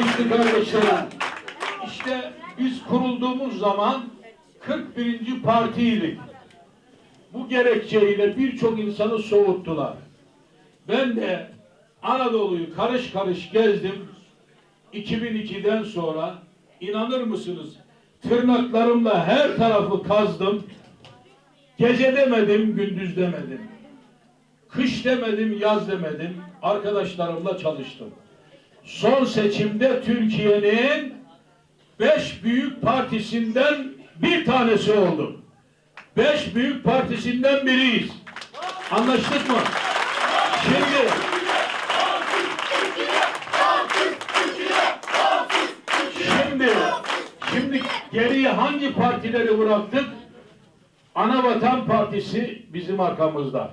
kıymetli kardeşlerim. İşte biz kurulduğumuz zaman 41. partiydik. Bu gerekçeyle birçok insanı soğuttular. Ben de Anadolu'yu karış karış gezdim. 2002'den sonra inanır mısınız tırnaklarımla her tarafı kazdım. Gece demedim, gündüz demedim. Kış demedim, yaz demedim. Arkadaşlarımla çalıştım. Son seçimde Türkiye'nin beş büyük partisinden bir tanesi oldum. Beş büyük partisinden biriyiz. Anlaştık mı? Şimdi Şimdi şimdi geriye hangi partileri bıraktık? Anavatan Partisi bizim arkamızda.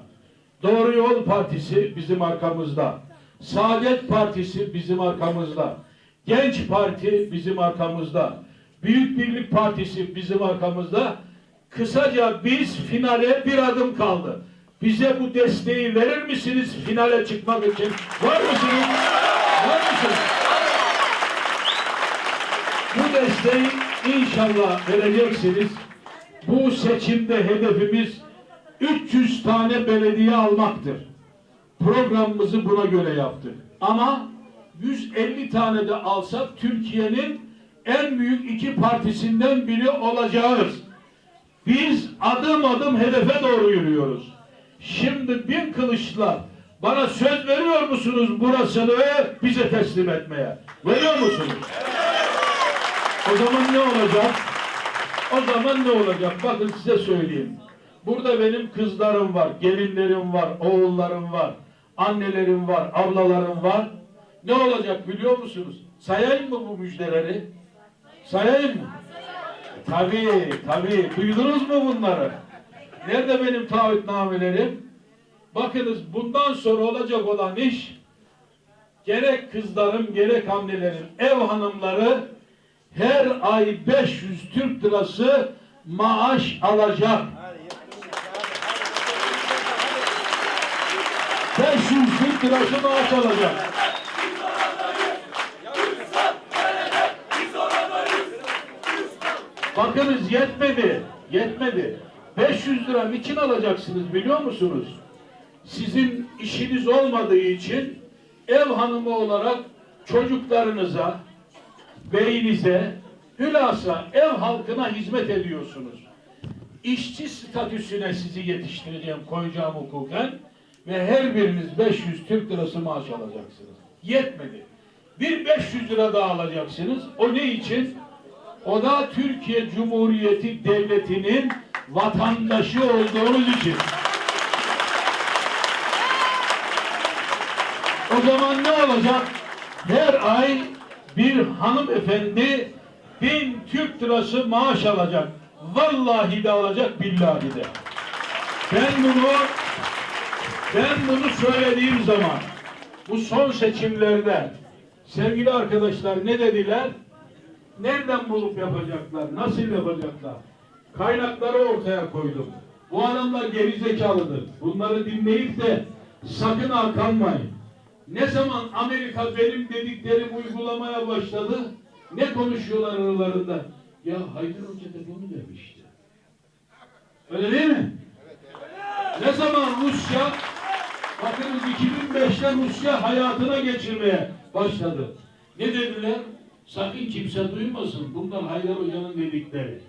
Doğru Yol Partisi bizim arkamızda. Saadet Partisi bizim arkamızda. Genç Parti bizim arkamızda. Büyük Birlik Partisi bizim arkamızda. Kısaca biz finale bir adım kaldı. Bize bu desteği verir misiniz finale çıkmak için? Var mısınız? Var mısınız? Bu desteği inşallah vereceksiniz. Bu seçimde hedefimiz 300 tane belediye almaktır. Programımızı buna göre yaptık. Ama 150 tane de alsak Türkiye'nin en büyük iki partisinden biri olacağız. Biz adım adım hedefe doğru yürüyoruz. Şimdi bin kılıçla bana söz veriyor musunuz burasını bize teslim etmeye? Veriyor musunuz? O zaman ne olacak? O zaman ne olacak? Bakın size söyleyeyim. Burada benim kızlarım var, gelinlerim var, oğullarım var, annelerim var, ablalarım var. Ne olacak biliyor musunuz? Sayayım mı bu müjdeleri? Sayayım mı? Tabii, tabii. Duydunuz mu bunları? Nerede benim taahhütnamelerim? Bakınız bundan sonra olacak olan iş gerek kızlarım gerek annelerim, ev hanımları her ay 500 Türk lirası maaş alacak. 500 Türk lirası maaş alacak. Bakınız yetmedi. Yetmedi. 500 lira niçin alacaksınız biliyor musunuz? Sizin işiniz olmadığı için ev hanımı olarak çocuklarınıza, beyinize, hülasa ev halkına hizmet ediyorsunuz. İşçi statüsüne sizi yetiştireceğim, koyacağım hukuken ve her biriniz 500 Türk lirası maaş alacaksınız. Yetmedi. Bir 500 lira daha alacaksınız. O ne için? O da Türkiye Cumhuriyeti Devleti'nin vatandaşı olduğunuz için. O zaman ne olacak? Her ay bir hanımefendi bin Türk lirası maaş alacak. Vallahi de alacak, billahi de. Ben bunu ben bunu söylediğim zaman bu son seçimlerde sevgili arkadaşlar ne dediler? Nereden bulup yapacaklar? Nasıl yapacaklar? Kaynakları ortaya koydum. Bu adamlar gerizekalıdır. Bunları dinleyip de sakın arkanmayın. Ne zaman Amerika benim dediklerimi uygulamaya başladı, ne konuşuyorlar aralarında? Ya Haydar Hoca da bunu demişti. Öyle değil mi? Ne zaman Rusya, bakınız 2005'te Rusya hayatına geçirmeye başladı. Ne dediler? Sakın kimse duymasın. Bunlar Haydar Hoca'nın dedikleri.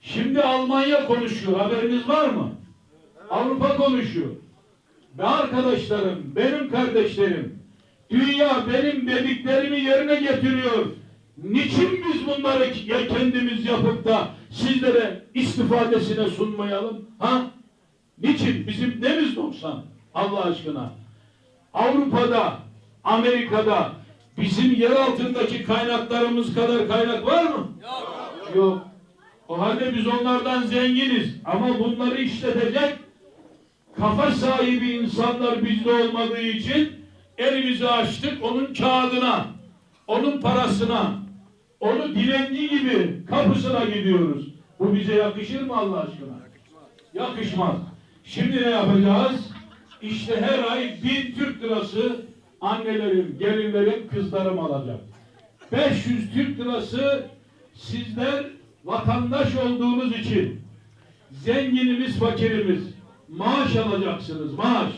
Şimdi Almanya konuşuyor. Haberiniz var mı? Avrupa konuşuyor. Ve arkadaşlarım, benim kardeşlerim, dünya benim dediklerimi yerine getiriyor. Niçin biz bunları kendimiz yapıp da sizlere istifadesine sunmayalım? Ha? Niçin? Bizim nemiz noksan? Allah aşkına. Avrupa'da, Amerika'da bizim yer altındaki kaynaklarımız kadar kaynak var mı? Yok. Yok. O halde biz onlardan zenginiz. Ama bunları işletecek kafa sahibi insanlar bizde olmadığı için elimizi açtık onun kağıdına, onun parasına, onu dilenci gibi kapısına gidiyoruz. Bu bize yakışır mı Allah aşkına? Yakışmaz. Şimdi ne yapacağız? İşte her ay bin Türk lirası annelerim, gelinlerim, kızlarım alacak. 500 Türk lirası sizler vatandaş olduğunuz için zenginimiz, fakirimiz maaş alacaksınız, maaş.